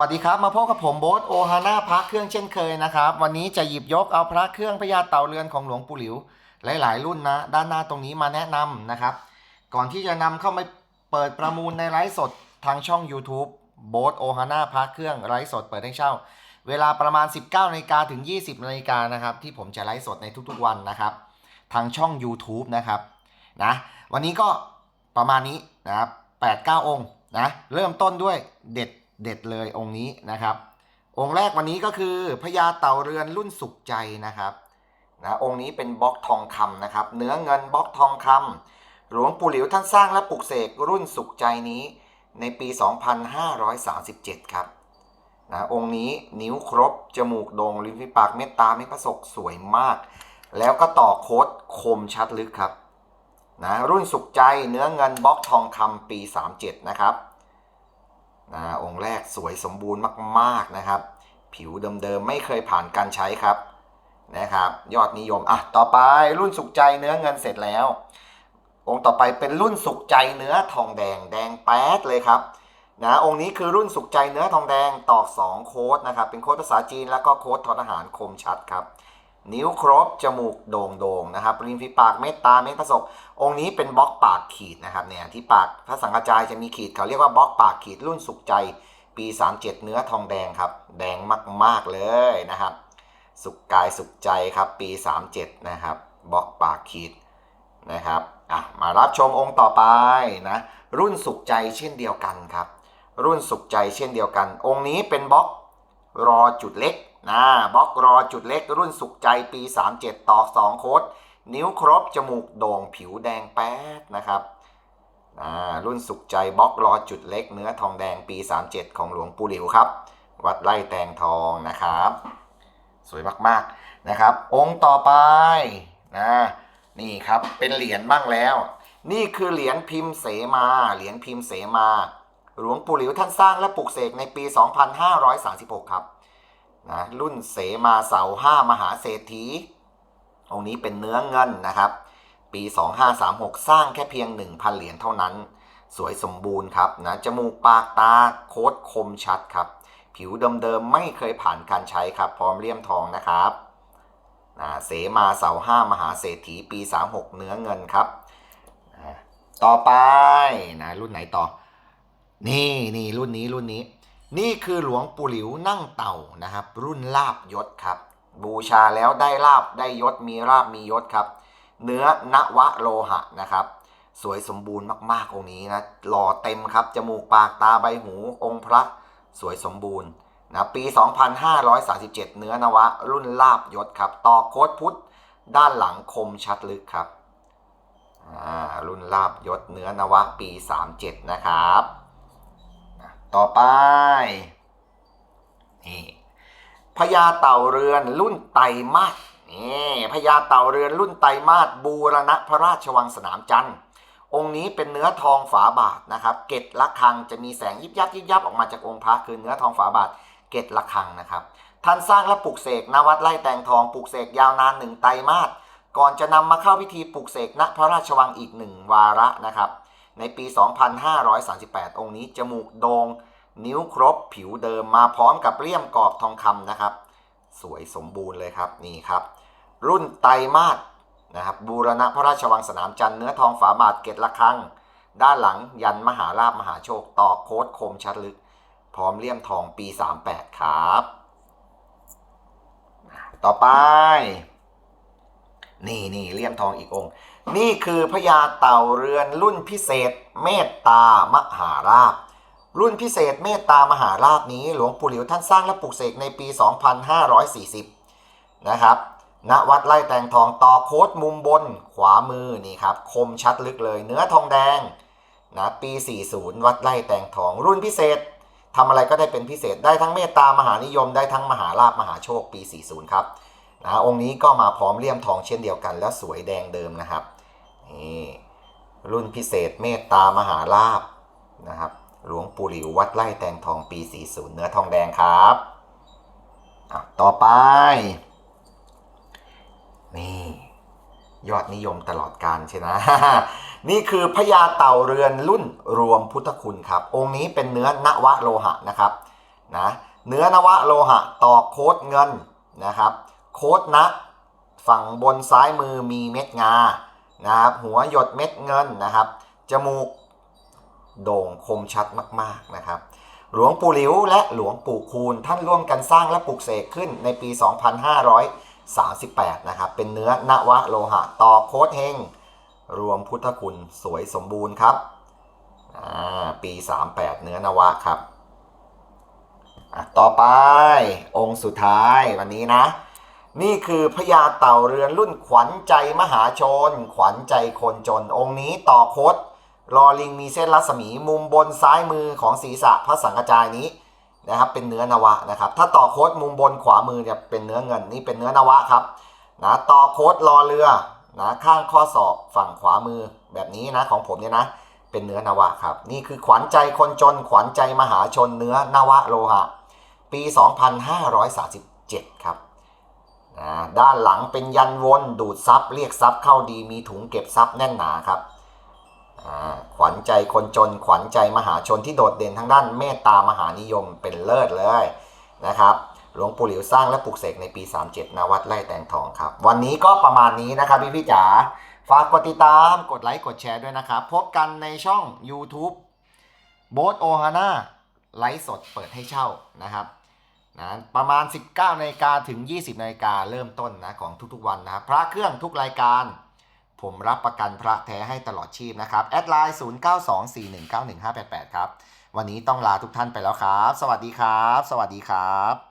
สวัสดีครับ มาพบกับผมโบ๊ทโอฮาน่าพระเครื่องเช่นเคยนะครับ วันนี้จะหยิบยกเอาพระเครื่องพญาเต่าเรือนของหลวงปู่หลิว หลาย ๆ รุ่นนะ ด้านหน้าตรงนี้มาแนะนำนะครับ ก่อนที่จะนำเข้ามาเปิดประมูลในไลฟ์สดทางช่อง YouTube โบ๊ทโอฮาน่าพระเครื่องไลฟ์สดเปิดให้เช่า เวลาประมาณ 19นาฬิกาถึง 20นาฬิกานะครับ ที่ผมจะไลฟ์สดในทุกๆวันนะครับ ทางช่อง YouTube นะครับนะวันนี้ก็ประมาณนี้นะครับ8-9 องค์นะเริ่มต้นด้วยเด็ด เด็ดเลยองค์นี้นะครับ องค์แรกวันนี้ก็คือพญาเต่าเรือนรุ่นสุขใจนะครับนะองค์นี้เป็นบล็อกทองคำนะครับ เนื้อเงินบล็อกทองคำหลวงปู่หลิวท่านสร้างและปลุกเสกรุ่นสุขใจนี้ในปี 2537 ครับนะองค์นี้นิ้วครบ จมูกโดง่งริมฝีปากเม็ดตาไม่ประสกสวยมาก แล้วก็ต่อโค้ดคมชัดลึกครับนะรุ่นสุขใจเนื้อเงินบล็อกทองคำปี 37 นะครับ นะองค์แรกสวยสมบูรณ์มากๆนะครับ ผิวเดิมๆไม่เคยผ่านการใช้ครับนะครับ ยอดนิยมอะต่อไปรุ่นสุขใจเนื้อเงินเสร็จแล้ว องค์ต่อไปเป็นรุ่นสุขใจเนื้อทองแดงแดงแป๊ดเลยครับนะองค์นี้คือรุ่นสุขใจเนื้อทองแดงตอก2โค้ดนะครับเป็นโค้ดภาษาจีนแล้วก็โค้ดทอทหารคมชัดครับ นิ้วครบ จมูกโด่งโด่งๆนะครับริมฝีปากเม็ดตาเม็ดผสกองค์นี้เป็นบล็อกปากขีดนะครับเนี่ยที่ปากถ้าสังกระจายจะมีขีดเขาเรียกว่าบล็อกปากขีดรุ่นสุขใจ ปี 37 เนื้อทองแดงครับ แดงมากๆเลยนะครับ สุขกายสุขใจครับปี 37 นะครับบล็อกปากขีดนะครับอะมารับชมองค์ต่อไปนะรุ่นสุขใจเช่นเดียวกันครับ รุ่นสุขใจเช่นเดียวกัน องค์นี้เป็นบล็อก รอจุดเล็กนะบล็อกรอจุดเล็กรุ่นสุขใจปี 37 ตอก 2 โค้ดนิ้วครบ จมูกโด่งผิวแดงแป๊ดนะครับรุ่นสุขใจบล็อกรอจุดเล็กเนื้อทองแดงปี 37 ของหลวงปู่หลิวครับ วัดไร่แตงทองนะครับ สวยมากๆนะครับ องค์ต่อไปนะนี่ครับเป็นเหรียญบ้างแล้ว นี่คือเหรียญพิมพ์เสมาเหรียญพิมพ์เสมา หลวงปู่หลิวท่านสร้างและปลุกเสกในปี 2536 ครับนะรุ่นเสมาเสาห้ามหาเศรษฐีองค์นี้เป็นเนื้อเงินนะครับ ปี 2536 สร้างแค่เพียง 1,000 เหรียญเท่านั้น สวยสมบูรณ์ครับนะจมูกปากตาโคตรคมชัดครับ ผิวเดิมๆไม่เคยผ่านการใช้ครับ พร้อมเลี่ยมทองนะครับนะเสมาเสาห้ามหาเศรษฐีปี 36 เนื้อเงินครับนะต่อไปนะรุ่นไหนต่อ นี่นี่รุ่นนี้รุ่นนี้ นี่คือหลวงปู่หลิวนั่งเต่านะครับ รุ่นลาบยศครับ บูชาแล้วได้ลาบได้ยศมีลาบมียศครับ เนื้อนวะโลหะนะครับ สวยสมบูรณ์มากๆองค์นี้นะหล่อเต็มครับ จมูกปากตาใบหูองค์พระสวยสมบูรณ์นะปี 2537 เนื้อนวะ รุ่นลาบยศครับ ต่อโคดพุทธด้านหลังคมชัดลึกครับอ่ารุ่นลาบยศเนื้อนวะปี 37 นะครับ ต่อไป นี่พญาเต่าเรือนรุ่นไตรมาสนี่พญาเต่าเรือนรุ่นไตรมาสบูรณะพระราชวังสนามจันทร์องค์นี้เป็นเนื้อทองฝาบาทนะครับ เกตละคังจะมีแสงยิบยับยิบยับออกมาจากองค์พระคือเนื้อทองฝาบาท เกตละคังนะครับ ท่านสร้างและปลุกเสกณวัดไร่แตงทองปลุกเสกยาวนานหนึ่งไตรมาสก่อนจะนำมาเข้าพิธีปลุกเสกณพระราชวังอีกหนึ่งวาระนะครับ ในปี 2538 องค์นี้จมูกโดง่งนิ้วครบผิวเดิมมาพร้อมกับเลี่ยมกรอบทองคำนะครับ สวยสมบูรณ์เลยครับนี่ครับ รุ่นไตมาสนะครับบูรณะพระราชวังสนามจันทร์เนื้อทองฝาบาทเกตละครังด้านหลังยันมหาราบมหาโชคต่อโค้ดคมชัดลึก พร้อมเลี่ยมทองปี 38 ครับ ต่อไป นี่นี่เลี่ยมทองอีกองค์ นี่คือพญาเต่าเรือนรุ่นพิเศษ เมตตามหาราบ รุ่นพิเศษเมตตามหาราบนี้ หลวงปู่หลิวท่านสร้างและปลุกเสกในปี 2540 นะครับณวัดไร่แตงทองต่อโค้ดมุมบนขวามือนี่ครับ คมชัดลึกเลย เนื้อทองแดงนะปี 40 วัดไร่แตงทองรุ่นพิเศษทำอะไรก็ได้เป็นพิเศษได้ทั้งเมตตามหานิยมได้ทั้งมหาลาบมหาโชคปี 40 ครับ นะองค์นี้ก็มาพร้อมเลี่ยมทองเช่นเดียวกัน แล้วสวยแดงเดิมนะครับนี่รุ่นพิเศษเมตตามหาลาบนะครับ หลวงปู่หลิววัดไร่แตงทองปี 40 เนื้อทองแดงครับต่อไป นี่ ยอดนิยมตลอดการใช่นะ นี่คือพญาเต่าเรือนรุ่นรวมพุทธคุณครับ องค์นี้เป็นเนื้อนวะโลหะนะครับนะเนื้อนวะโลหะต่อโคดเงินนะครับ โค้ดนะ ฝั่งบนซ้ายมือมีเม็ดงานะครับหัวหยดเม็ดเงินนะครับ จมูกโด่งคมชัดมากๆนะครับ หลวงปู่หลิวและหลวงปู่คูณท่านร่วมกันสร้างและปลูกเสกขึ้นในปี 2538 นะครับ เป็นเนื้อนวะโลหะต่อโค้ดเฮงรวมพุทธคุณสวยสมบูรณ์ครับปี 38 เนื้อนวะครับ ต่อไปองค์สุดท้ายวันนี้นะ นี่คือพญาเต่าเรือนรุ่นขวัญใจมหาชน ขวัญใจคนจนองค์นี้ต่อโคดรอลิงมีเส้นรัศมีมุมบนซ้ายมือของศีรษะพระสังฆจายนี้นะครับเป็นเนื้อนวะนะครับ ถ้าต่อโคดมุมบนขวามือเนี่ยเป็นเนื้อเงินนี่เป็นเนื้อนวะครับนะต่อโคดรอเรือนะข้างข้อศอกฝั่งขวามือแบบนี้นะของผมเนี่ยนะเป็นเนื้อนวะครับ นี่คือขวัญใจคนจนขวัญใจมหาชนเนื้อนวะโลหะ ปี 2537 ครับ ด้านหลังเป็นยันวนดูดซับเรียกซับเข้าดีมีถุงเก็บซับแน่นหนาครับขวัญใจคนจนขวัญใจมหาชนที่โดดเด่นทางด้านเมตตามหานิยมเป็นเลิศเลยนะครับหลวงปู่หลิวสร้างและปลูกเสกในปี 37ณวัดไร่แตงทองครับ วันนี้ก็ประมาณนี้นะครับพี่พี่ๆจ๋าฝากกดติดตามกดไลค์กดแชร์ด้วยนะครับ พบกันในช่อง YouTube โบ t โอฮาน่าไลฟ์สดเปิดให้เช่านะครับ นะประมาณ 19นาฬิกาถึง 20นาฬิกาเริ่มต้นนะของทุกๆวันนะพระเครื่องทุกรายการ ผมรับประกันพระแท้ให้ตลอดชีพนะครับ แอดไลน์ 0924191588 ครับ วันนี้ต้องลาทุกท่านไปแล้วครับ สวัสดีครับ สวัสดีครับ